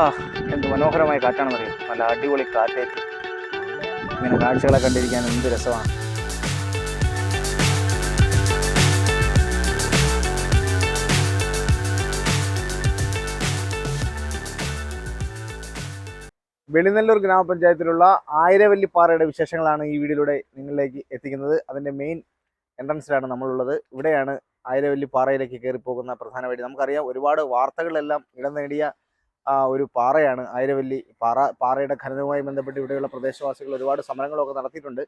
ആ എന്ത് മനോഹരമായ കാറ്റാണെന്നറിയാം നല്ല അടിപൊളി കാറ്റേറ്റ് ഇങ്ങനെ കാഴ്ചകളെ കണ്ടിരിക്കാൻ എന്ത് രസമാണ്. വെളിനെല്ലൂർ ഗ്രാമപഞ്ചായത്തിലുള്ള ആയിരവല്ലിപ്പാറയുടെ വിശേഷങ്ങളാണ് ഈ വീഡിയോയിലൂടെ നിങ്ങളിലേക്ക് എത്തിക്കുന്നത്. അതിന്റെ മെയിൻ എൻട്രൻസിലാണ് നമ്മളുള്ളത്. ഇവിടെയാണ് ആയിരവല്ലിപ്പാറയിലേക്ക് കയറി പോകുന്ന പ്രധാന വഴി. നമുക്കറിയാം ഒരുപാട് വാർത്തകളെല്ലാം ഇടം നേടിയ ഒരു പാറയാണ് ആയിരവല്ലി പാറ പാറയുടെ ഖനനവുമായി ബന്ധപ്പെട്ട് ഇവിടെയുള്ള പ്രദേശവാസികൾ ഒരുപാട് സമരങ്ങളൊക്കെ നടത്തിയിട്ടുണ്ട്.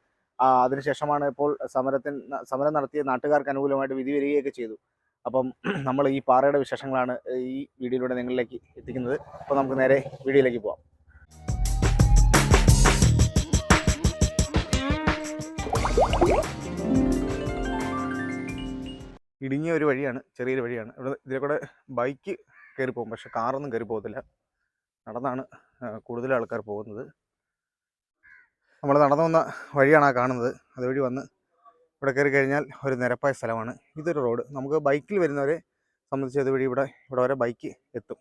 അതിനുശേഷമാണ് ഇപ്പോൾ സമരത്തിന് സമരം നടത്തിയ നാട്ടുകാർക്ക് അനുകൂലമായിട്ട് വിധി വരികയൊക്കെ ചെയ്തു. അപ്പം നമ്മൾ ഈ പാറയുടെ വിശേഷങ്ങളാണ് ഈ വീഡിയോയിലൂടെ നിങ്ങളിലേക്ക് എത്തിക്കുന്നത്. അപ്പോൾ നമുക്ക് നേരെ വീഡിയോയിലേക്ക് പോവാം. ഇടുങ്ങിയ ഒരു വഴിയാണ് ചെറിയൊരു വഴിയാണ്. ഇവിടെ ഇതിലെ കൂടെ ബൈക്ക് കയറി പോകും പക്ഷെ കാറൊന്നും കയറി പോകത്തില്ല നടന്നാണ് കൂടുതൽ ആൾക്കാർ പോകുന്നത്. നമ്മൾ നടന്നു വന്ന വഴിയാണ് ആ കാണുന്നത്. അതുവഴി വന്ന് ഇവിടെ കയറി കഴിഞ്ഞാൽ ഒരു നിരപ്പായ സ്ഥലമാണ്. ഇതൊരു റോഡ്. നമുക്ക് ബൈക്കിൽ വരുന്നവരെ സംബന്ധിച്ച് അതുവഴി ഇവിടെ ഇവിടെ വരെ ബൈക്ക് എത്തും.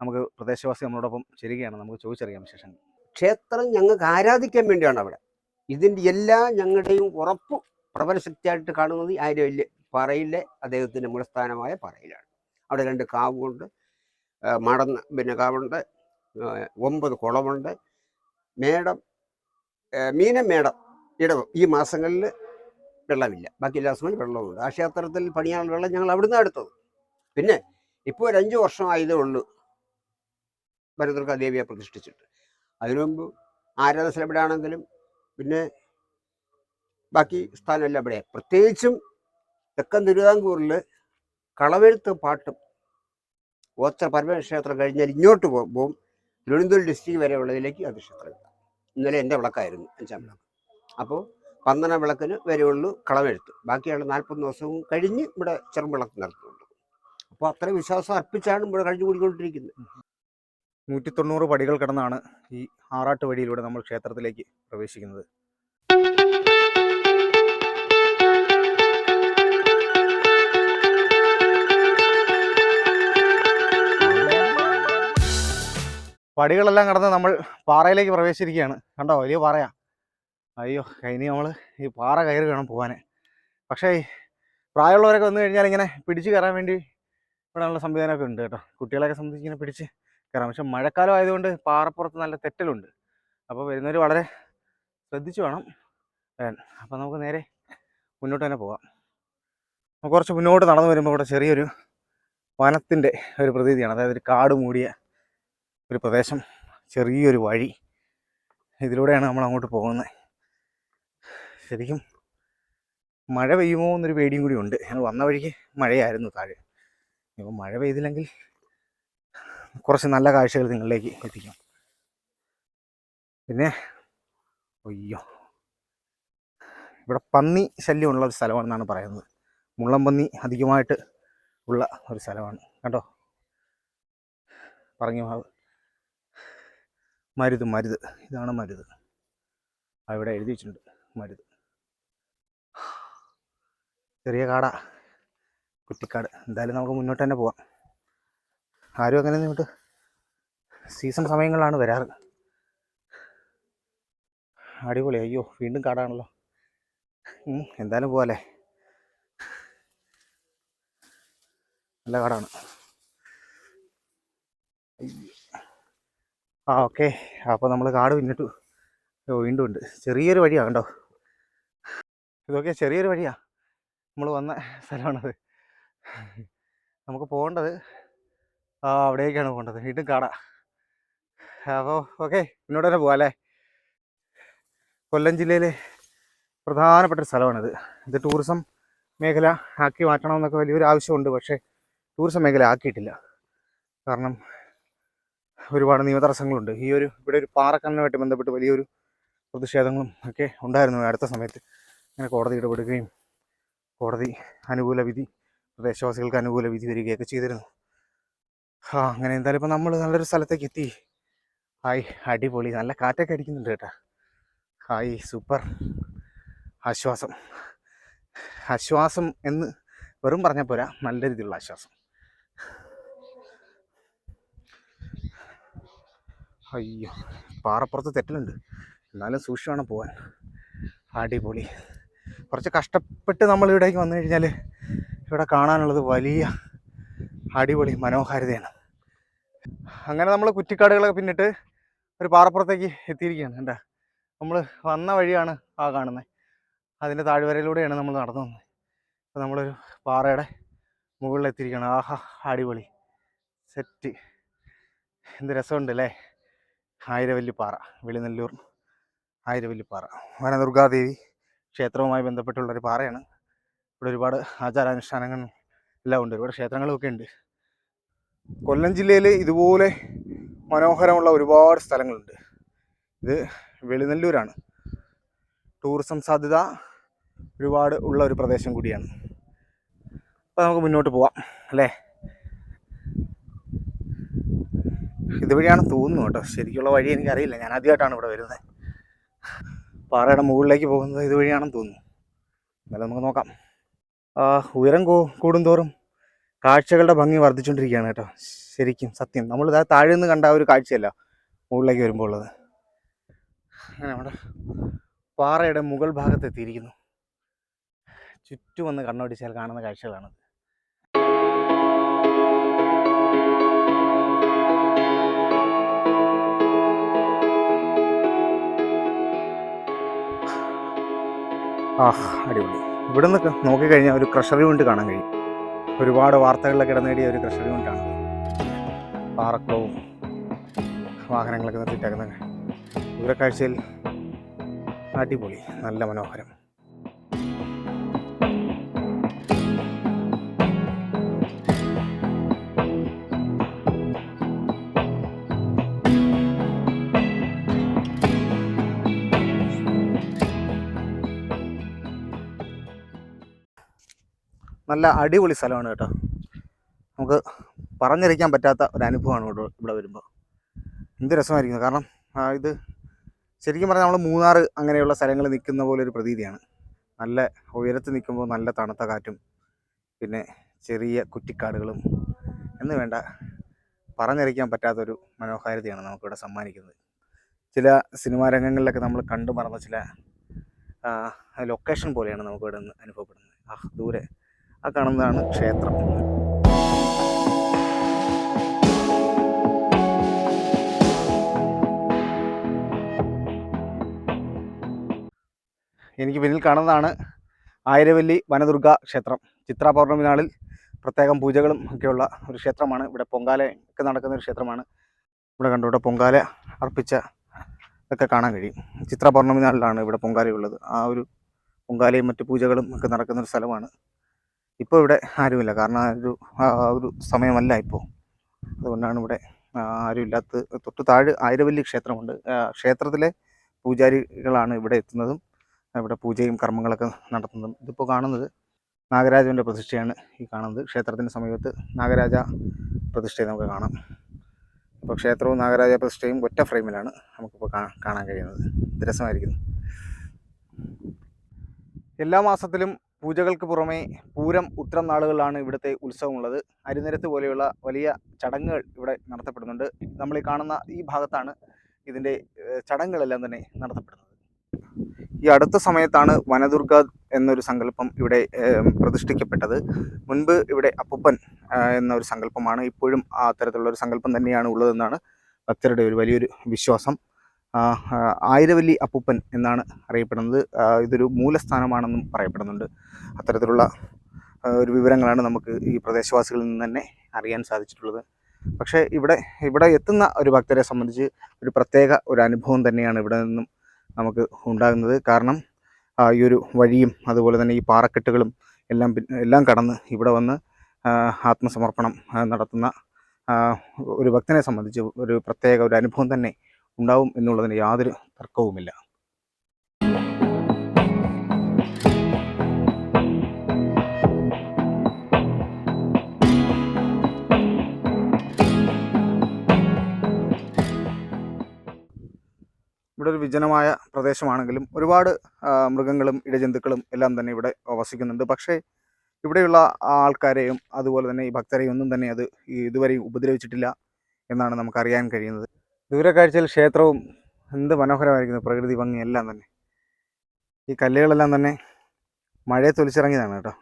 നമുക്ക് പ്രദേശവാസി നമ്മളോടൊപ്പം ചേരുകയാണ്. നമുക്ക് ചോദിച്ചറിയാം വിശേഷങ്ങൾ. ക്ഷേത്രം ഞങ്ങൾക്ക് ആരാധിക്കാൻ വേണ്ടിയാണ് അവിടെ. ഇതിന്റെ എല്ലാ ഞങ്ങളുടെയും ഉറപ്പ് പ്രബലശക്തിയായിട്ട് കാണുന്നത് ആയിരവല്യ പാറയിലെ അദ്ദേഹത്തിന്റെ മൂലസ്ഥാനമായ പറയിലാണ്. അവിടെ രണ്ട് കാവുണ്ട്. മടന്ന പിന്നെ കാവുണ്ട് ഒമ്പത് കുളമുണ്ട്. മേടം മീനം മേടം ഇടവം ഈ മാസങ്ങളിൽ വെള്ളമില്ല. ബാക്കി എല്ലാ ദിവസങ്ങളിൽ വെള്ളമുണ്ട് ആ ക്ഷേത്രത്തിൽ പണിയാനുള്ള വെള്ളം ഞങ്ങൾ അവിടുന്ന് എടുത്തത്. പിന്നെ ഇപ്പോൾ ഒരു അഞ്ച് വർഷമായതേ ഉള്ളൂ. ഭരതൃക ദേവിയെ പ്രതിഷ്ഠിച്ചിട്ട്. അതിനു മുമ്പ് ആരാധന ഇവിടെ ആണെങ്കിലും പിന്നെ ബാക്കി സ്ഥലമെല്ലാം ഇവിടെ പ്രത്യേകിച്ചും തെക്കൻ തിരുവിതാംകൂറിൽ കളവെഴുത്ത് പാട്ടും ഓച്ചർ പരമേശ്വര ക്ഷേത്രം കഴിഞ്ഞാൽ ഇങ്ങോട്ട് പോകും. തിരുവനന്തപുരം ഡിസ്ട്രിക്ട് വരെ ഉള്ളതിലേക്ക് അത് ക്ഷേത്രമില്ല ഇന്നലെ എന്റെ വിളക്കായിരുന്നു അഞ്ചാം വിളക്ക്. അപ്പോൾ പന്തന വിളക്കിന് വരെയുള്ളൂ കളമെഴുത്ത് ബാക്കിയുള്ള നാൽപ്പത് ദിവസവും കഴിഞ്ഞ് ഇവിടെ ചെറുവിളക്ക് നടത്തുന്നുണ്ട്. അപ്പോൾ അത്രയും വിശ്വാസം അർപ്പിച്ചാണ് ഇവിടെ കഴിഞ്ഞു കൂടിക്കൊണ്ടിരിക്കുന്നത്. നൂറ്റി തൊണ്ണൂറ് പടികൾ കടന്നാണ് ഈ ആറാട്ട് വഴിയിലൂടെ നമ്മൾ ക്ഷേത്രത്തിലേക്ക് പ്രവേശിക്കുന്നത്. പടികളെല്ലാം കടന്ന് നമ്മൾ പാറയിലേക്ക് പ്രവേശിച്ചിരിക്കുകയാണ്. കണ്ടോ? വലിയ പാറയാ. അയ്യോ ഇനി നമ്മൾ ഈ പാറ കയറി വേണം പോകാൻ പക്ഷേ പ്രായമുള്ളവരൊക്കെ വന്നു കഴിഞ്ഞാൽ ഇങ്ങനെ പിടിച്ച് കയറാൻ വേണ്ടി ഇവിടെയുള്ള സംവിധാനമൊക്കെ ഉണ്ട് കേട്ടോ. കുട്ടികളെയൊക്കെ സംബന്ധിച്ച് ഇങ്ങനെ പിടിച്ച് കയറാം. പക്ഷെ മഴക്കാലം ആയതുകൊണ്ട് പാറപ്പുറത്ത് നല്ല തെറ്റലുണ്ട്. അപ്പോൾ വരുന്നവർ വളരെ ശ്രദ്ധിച്ചു വേണം വരാൻ. അപ്പോൾ നമുക്ക് നേരെ മുന്നോട്ട് തന്നെ പോകാം കുറച്ച് മുന്നോട്ട് നടന്നു വരുമ്പോൾ ഇവിടെ ചെറിയൊരു വനത്തിന്റെ ഒരു പ്രതീതിയാണ്. അതായത് ഒരു കാട് മൂടിയ ഒരു പ്രദേശം ചെറിയൊരു വഴി. ഇതിലൂടെയാണ് നമ്മൾ അങ്ങോട്ട് പോകുന്നത്. ശരിക്കും മഴ പെയ്യുമോ എന്നൊരു പേടിയും കൂടി ഉണ്ട്. ഞങ്ങൾ വന്ന വഴിക്ക് മഴയായിരുന്നു താഴെ. ഇപ്പോൾ മഴ പെയ്തില്ലെങ്കിൽ കുറച്ച് നല്ല കാഴ്ചകൾ നിങ്ങളിലേക്ക് എത്തിക്കാം. പിന്നെ അയ്യോ. ഇവിടെ പന്നി ശല്യമുള്ള ഒരു സ്ഥലമാണെന്നാണ് പറയുന്നത്. മുള്ളം പന്നി അധികമായിട്ട് ഉള്ള ഒരു സ്ഥലമാണ്. കണ്ടോ? പറഞ്ഞു മാവ് മരുത് മരുത്. ഇതാണ് മരുത്. അവിടെ എഴുതി വെച്ചിട്ടുണ്ട്. മരുത്. ചെറിയ കാട. കുറ്റിക്കാട്. എന്തായാലും നമുക്ക് മുന്നോട്ട് തന്നെ പോവാം. ആരും അങ്ങനെ ഇങ്ങോട്ട് സീസൺ സമയങ്ങളിലാണ് വരാറ്. അടിപൊളി. അയ്യോ വീണ്ടും കാടാണല്ലോ. എന്തായാലും പോവാല്ലേ? നല്ല കാടാണ്. അയ്യോ. ആ ഓക്കെ. അപ്പോൾ നമ്മൾ കാട് പിന്നിട്ടു. വീണ്ടും ഉണ്ട്. ചെറിയൊരു വഴിയാണ് കണ്ടോ? ഇതൊക്കെ ചെറിയൊരു വഴിയാ. നമ്മൾ വന്ന സ്ഥലമാണത്. നമുക്ക് പോകേണ്ടത് ആ അവിടേക്കാണ് പോകേണ്ടത്. വീണ്ടും കാടാ. അപ്പോൾ ഓക്കെ. മുന്നോട്ട് തന്നെ പോകാം അല്ലേ കൊല്ലം ജില്ലയിലെ പ്രധാനപ്പെട്ട ഒരു സ്ഥലമാണിത്. ഇത് ടൂറിസം മേഖല ആക്കി മാറ്റണമെന്നൊക്കെ വലിയൊരു ആവശ്യമുണ്ട്. പക്ഷേ ടൂറിസം മേഖല ആക്കിയിട്ടില്ല. കാരണം ഒരുപാട് നിയമതടസ്സങ്ങളുണ്ട്. ഈ ഒരു ഇവിടെ ഒരു പാറക്കണ്ണുമായിട്ട് ബന്ധപ്പെട്ട് വലിയൊരു പ്രതിഷേധങ്ങളും ഒക്കെ ഉണ്ടായിരുന്നു അടുത്ത സമയത്ത്. അങ്ങനെ കോടതി ഇടപെടുകയും കോടതി അനുകൂല വിധി പ്രദേശവാസികൾക്ക് അനുകൂല വിധി വരികയൊക്കെ ചെയ്തിരുന്നു. ആ അങ്ങനെ എന്തായാലും ഇപ്പം നമ്മൾ നല്ലൊരു സ്ഥലത്തേക്ക് എത്തി. ഹായ് അടിപൊളി. നല്ല കാറ്റൊക്കെ അടിക്കുന്നുണ്ട് കേട്ടോ. ഹായ് സൂപ്പർ. ആശ്വാസം. ആശ്വാസം എന്ന് വെറും പറഞ്ഞാൽ പോരാ. നല്ല രീതിയിലുള്ള ആശ്വാസം. അയ്യോ പാറപ്പുറത്ത് തെറ്റലുണ്ട്. എന്നാലും സൂക്ഷിച്ച് പോവാൻ. അടിപൊളി. കുറച്ച് കഷ്ടപ്പെട്ട് നമ്മൾ ഇവിടേക്ക് വന്നു കഴിഞ്ഞാൽ ഇവിടെ കാണാനുള്ളത് വലിയ അടിപൊളി മനോഹാരിതയാണ്. അങ്ങനെ നമ്മൾ കുറ്റിക്കാടുകളൊക്കെ പിന്നിട്ട് ഒരു പാറപ്പുറത്തേക്ക് എത്തിയിരിക്കുകയാണ്. എന്താ നമ്മൾ വന്ന വഴിയാണ് ആ കാണുന്നത്. അതിന്റെ താഴ്വരയിലൂടെയാണ് നമ്മൾ നടന്നു വന്നത്. അപ്പോൾ നമ്മളൊരു പാറയുടെ മുകളിലെത്തിയിരിക്കുകയാണ്. ആഹാ അടിപൊളി. സെറ്റ്. എന്ത് രസമുണ്ട് അല്ലേ? ആയിരവല്ലിപ്പാറ വെളിനെല്ലൂർ ആയിരവല്ലിപ്പാറ. വനദുർഗാദേവി ക്ഷേത്രവുമായി ബന്ധപ്പെട്ടുള്ള ഒരു പാറയാണ്. ഇവിടെ ഒരുപാട് ആചാരാനുഷ്ഠാനങ്ങൾ എല്ലാം ഉണ്ട്. ഒരുപാട് ക്ഷേത്രങ്ങളൊക്കെ ഉണ്ട്. കൊല്ലം ജില്ലയിൽ ഇതുപോലെ മനോഹരമുള്ള ഒരുപാട് സ്ഥലങ്ങളുണ്ട്. ഇത് വെളിനെല്ലൂരാണ്. ടൂറിസം സാധ്യത ഒരുപാട് ഉള്ള ഒരു പ്രദേശം കൂടിയാണ്. അപ്പോൾ നമുക്ക് മുന്നോട്ട് പോവാം അല്ലേ? ഇതുവഴിയാണ് തോന്നുന്നു കേട്ടോ. ശരിക്കുള്ള വഴി എനിക്കറിയില്ല. ഞാൻ ആദ്യമായിട്ടാണ് ഇവിടെ വരുന്നത് പാറയുടെ മുകളിലേക്ക് പോകുന്നത് ഇതുവഴിയാണെന്ന് തോന്നുന്നു. എന്നാലും നമുക്ക് നോക്കാം. ഉയരം കൂടുന്തോറും കാഴ്ചകളുടെ ഭംഗി വർദ്ധിച്ചുകൊണ്ടിരിക്കുകയാണ് കേട്ടോ. ശരിക്കും സത്യം. നമ്മൾ ഇതാ താഴെ നിന്ന് കണ്ട ഒരു കാഴ്ചയല്ല മുകളിലേക്ക് വരുമ്പോൾ ഉള്ളത്. അങ്ങനെ നമ്മുടെ പാറയുടെ മുകൾ ഭാഗത്ത് എത്തിയിരിക്കുന്നു. ചുറ്റും വന്ന് കണ്ണോടിച്ചാൽ കാണുന്ന കാഴ്ചകളാണ് ആഹ് അടിപൊളി. ഇവിടെ നിന്ന് നോക്കിക്കഴിഞ്ഞാൽ ഒരു ക്രഷർ യൂണിറ്റ് കാണാൻ കഴിയും. ഒരുപാട് വാർത്തകളിലൊക്കെ ഇടനേടിയ ഒരു ക്രഷറി യൂണിറ്റാണ് പാറക്കുളവും വാഹനങ്ങളൊക്കെ നിർത്തിയിട്ടേക്കുന്ന ദൂരക്കാഴ്ചയിൽ അടിപൊളി നല്ല മനോഹരം. നല്ല അടിപൊളി സ്ഥലമാണ് കേട്ടോ. നമുക്ക് പറഞ്ഞറിയിക്കാൻ പറ്റാത്ത ഒരു അനുഭവമാണ് ഇവിടെ ഇവിടെ വരുമ്പോൾ. എന്ത് രസമായിരിക്കുന്നു. കാരണം ഇത് ശരിക്കും പറഞ്ഞാൽ നമ്മൾ മൂന്നാർ അങ്ങനെയുള്ള സ്ഥലങ്ങളിൽ നിൽക്കുന്ന പോലെ ഒരു പ്രതീതിയാണ്. നല്ല ഉയരത്ത് നിൽക്കുമ്പോൾ നല്ല തണുത്ത കാറ്റും പിന്നെ ചെറിയ കുറ്റിക്കാടുകളും എന്ന് വേണ്ട പറഞ്ഞറിയിക്കാൻ പറ്റാത്തൊരു മനോഹാരിതയാണ് നമുക്കിവിടെ സമ്മാനിക്കുന്നത്. ചില സിനിമാ രംഗങ്ങളിലൊക്കെ നമ്മൾ കണ്ടു മറന്ന ചില ലൊക്കേഷൻ പോലെയാണ് നമുക്കിവിടെ നിന്ന് അനുഭവപ്പെടുന്നത്. ആ ദൂരെ. ആ കാണുന്നതാണ് ക്ഷേത്രം. എനിക്ക് പിന്നിൽ കാണുന്നതാണ് ആയിരവല്ലി വനദുർഗ ക്ഷേത്രം. ചിത്ര പൗർണമി നാളിൽ പ്രത്യേകം പൂജകളും ഒക്കെയുള്ള ഒരു ക്ഷേത്രമാണ്. ഇവിടെ പൊങ്കാല ഒക്കെ നടക്കുന്ന ഒരു ക്ഷേത്രമാണ്. ഇവിടെ കണ്ടു ഇവിടെ പൊങ്കാല അർപ്പിച്ച ഒക്കെ കാണാൻ കഴിയും. ചിത്ര പൗർണമി നാളിലാണ് ഇവിടെ പൊങ്കാലയുള്ളത്. ആ ഒരു പൊങ്കാലയും മറ്റു പൂജകളും ഒക്കെ നടക്കുന്ന ഒരു സ്ഥലമാണ്. ഇപ്പോൾ ഇവിടെ ആരുമില്ല. കാരണം ഒരു ഒരു സമയമല്ല ഇപ്പോൾ അതുകൊണ്ടാണ് ഇവിടെ ആരുമില്ലാത്ത തൊട്ട് താഴെ ആയിരവല്ലി ക്ഷേത്രമുണ്ട്. ക്ഷേത്രത്തിലെ പൂജാരികളാണ് ഇവിടെ എത്തുന്നതും ഇവിടെ പൂജയും കർമ്മങ്ങളൊക്കെ നടത്തുന്നതും. ഇതിപ്പോൾ കാണുന്നത് നാഗരാജന്റെ പ്രതിഷ്ഠയാണ് ഈ കാണുന്നത്. ക്ഷേത്രത്തിന്റെ സമീപത്ത് നാഗരാജ പ്രതിഷ്ഠയെ നമുക്ക് കാണാം. ഇപ്പോൾ ക്ഷേത്രവും നാഗരാജ പ്രതിഷ്ഠയും ഒറ്റ ഫ്രെയിമിലാണ് നമുക്കിപ്പോൾ കാണാൻ കഴിയുന്നത്. രസമായിരിക്കുന്നു. എല്ലാ മാസത്തിലും പൂജകൾക്ക് പുറമെ പൂരം ഉത്രം നാളുകളിലാണ് ഇവിടുത്തെ ഉത്സവമുള്ളത്. അരിനിരത്ത് പോലെയുള്ള വലിയ ചടങ്ങുകൾ ഇവിടെ നടത്തപ്പെടുന്നുണ്ട്. നമ്മൾ ഈ കാണുന്ന ഈ ഭാഗത്താണ് ഇതിന്റെ ചടങ്ങുകളെല്ലാം തന്നെ നടത്തപ്പെടുന്നത്. ഈ അടുത്ത സമയത്താണ് വനദുർഗ എന്നൊരു സങ്കല്പം ഇവിടെ പ്രതിഷ്ഠിക്കപ്പെട്ടത്. മുൻപ് ഇവിടെ അപ്പൂപ്പൻ എന്നൊരു സങ്കല്പമാണ് ഇപ്പോഴും ആ തരത്തിലുള്ള ഒരു സങ്കല്പം തന്നെയാണ് ഉള്ളതെന്നാണ് ഭക്തരുടെ ഒരു വലിയൊരു വിശ്വാസം. ആയിരവല്ലി അപ്പൂപ്പൻ എന്നാണ് അറിയപ്പെടുന്നത്. ഇതൊരു മൂലസ്ഥാനമാണെന്നും പറയപ്പെടുന്നുണ്ട്. അത്തരത്തിലുള്ള ഒരു വിവരങ്ങളാണ് നമുക്ക് ഈ പ്രദേശവാസികളിൽ നിന്ന് തന്നെ അറിയാൻ സാധിച്ചിട്ടുള്ളത്. പക്ഷേ ഇവിടെ ഇവിടെ എത്തുന്ന ഒരു ഭക്തരെ സംബന്ധിച്ച് ഒരു പ്രത്യേക ഒരു അനുഭവം തന്നെയാണ് ഇവിടെ നിന്നും നമുക്ക് ഉണ്ടാകുന്നത്. കാരണം ഈ ഒരു വഴിയും അതുപോലെ തന്നെ ഈ പാറക്കെട്ടുകളും എല്ലാം എല്ലാം കടന്ന് ഇവിടെ വന്ന് ആത്മസമർപ്പണം നടത്തുന്ന ഒരു ഭക്തനെ സംബന്ധിച്ച് ഒരു പ്രത്യേക ഒരു അനുഭവം തന്നെ ഉണ്ടാവും എന്നുള്ളതിന് യാതൊരു തർക്കവുമില്ല. ഇവിടെ ഒരു വിജനമായ പ്രദേശമാണെങ്കിലും ഒരുപാട് മൃഗങ്ങളും ഇടജന്തുക്കളും എല്ലാം തന്നെ ഇവിടെ വസിക്കുന്നുണ്ട്. പക്ഷേ ഇവിടെയുള്ള ആൾക്കാരെയും അതുപോലെ തന്നെ ഈ ഭക്തരെയും ഒന്നും തന്നെ അത് ഇതുവരെയും ഉപദ്രവിച്ചിട്ടില്ല എന്നാണ് നമുക്കറിയാൻ കഴിയുന്നത്. ദൂരക്കാഴ്ചയിൽ ക്ഷേത്രവും എന്ത് മനോഹരമായിരിക്കുന്നു പ്രകൃതി ഭംഗി എല്ലാം തന്നെ. ഈ കല്ലുകളെല്ലാം തന്നെ മഴയെ തൊലിച്ചിറങ്ങിയതാണ് കേട്ടോ.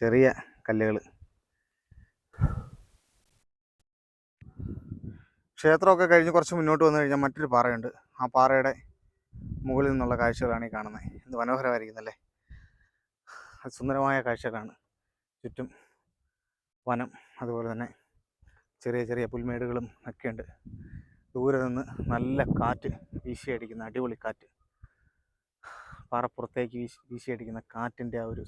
ചെറിയ കല്ലുകൾ ക്ഷേത്രമൊക്കെ കഴിഞ്ഞ് കുറച്ച് മുന്നോട്ട് വന്നു കഴിഞ്ഞാൽ മറ്റൊരു പാറയുണ്ട്. ആ പാറയുടെ മുകളിൽ നിന്നുള്ള കാഴ്ചകളാണ് ഈ കാണുന്നത്. എന്ത് മനോഹരമായിരിക്കുന്നല്ലേ അത് സുന്ദരമായ കാഴ്ചകളാണ്. ചുറ്റും വനം അതുപോലെ തന്നെ ചെറിയ ചെറിയ പുൽമേടുകളും ഒക്കെ ഉണ്ട്. ദൂരെ നിന്ന് നല്ല കാറ്റ് വീശിയടിക്കുന്ന അടിപൊളി കാറ്റ്. പാറപ്പുറത്തേക്ക് വീശി വീശിയടിക്കുന്ന കാറ്റിന്റെ ആ ഒരു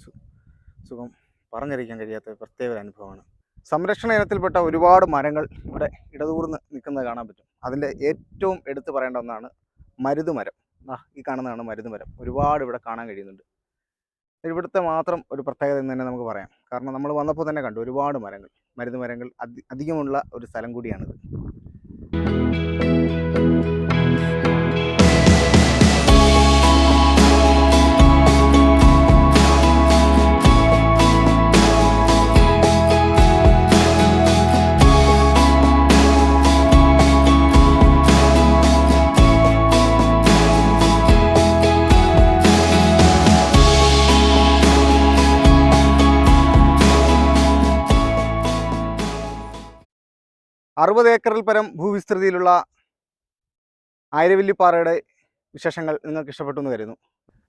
സുഖം പറഞ്ഞറിയിക്കാൻ കഴിയാത്ത പ്രത്യേക ഒരു അനുഭവമാണ്. സംരക്ഷണ ഇനത്തിൽപ്പെട്ട ഒരുപാട് മരങ്ങൾ ഇവിടെ ഇടതൂർന്ന് നിൽക്കുന്നത് കാണാൻ പറ്റും. അതിന്റെ ഏറ്റവും എടുത്തു പറയേണ്ട ഒന്നാണ് മരുതുമരം. ആ ഈ കാണുന്നതാണ് മരുതുമരം. ഒരുപാട് ഇവിടെ കാണാൻ കഴിയുന്നുണ്ട്. ഇവിടുത്തെ മാത്രം ഒരു പ്രത്യേകത എന്ന് തന്നെ നമുക്ക് പറയാം. കാരണം നമ്മൾ വന്നപ്പോൾ തന്നെ കണ്ടു ഒരുപാട് മരങ്ങൾ. മരുന്ന് മരങ്ങൾ അധി അധികമുള്ള ഒരു സ്ഥലം കൂടിയാണിത്. അറുപത് ഏക്കറിൽ പരം ഭൂവിസ്തൃതിയിലുള്ള ആയിരവല്ലിപ്പാറയുടെ വിശേഷങ്ങൾ നിങ്ങൾക്ക് ഇഷ്ടപ്പെട്ടു എന്ന് കരുതുന്നു.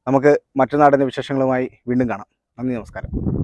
നമുക്ക് മറ്റു നാടിന്റെ വിശേഷങ്ങളുമായി വീണ്ടും കാണാം. നന്ദി നമസ്കാരം.